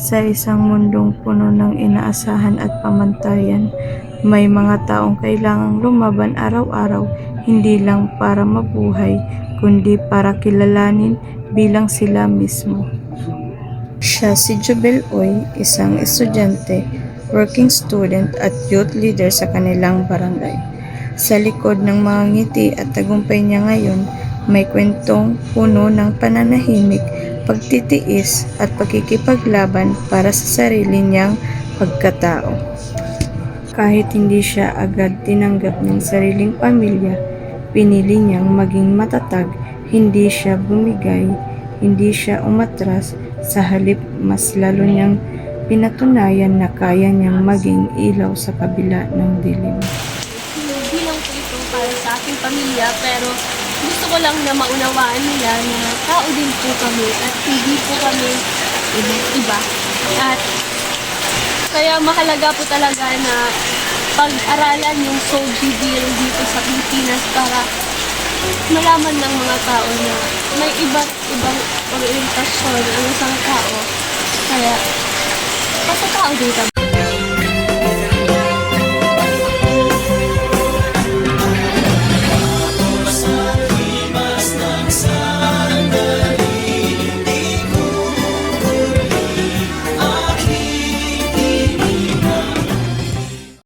Sa isang mundong puno ng inaasahan at pamantayan, may mga taong kailangang lumaban araw-araw hindi lang para mabuhay, kundi para kilalanin bilang sila mismo. Siya si Jubel Oy, isang estudyante, working student at youth leader sa kanilang barangay. Sa likod ng mga ngiti at tagumpay niya ngayon, may kwentong puno ng pananahimik, pagtitiis at pagkikipaglaban para sa sarili niyang pagkatao. Kahit hindi siya agad tinanggap ng sariling pamilya, pinili niyang maging matatag, hindi siya bumigay, hindi siya umatras, sa halip mas lalo niyang pinatunayan na kaya niyang maging ilaw sa kabila ng dilim. Hindi lang po ito para sa aking pamilya, pero gusto ko lang na maunawaan nila na tao din po kami at hindi po kami iba. At kaya mahalaga po talaga na pag-aralan yung Soji Bill dito sa Pilipinas para malaman ng mga tao na may iba't ibang orientasyon ang isang tao. Kaya, basta tao din.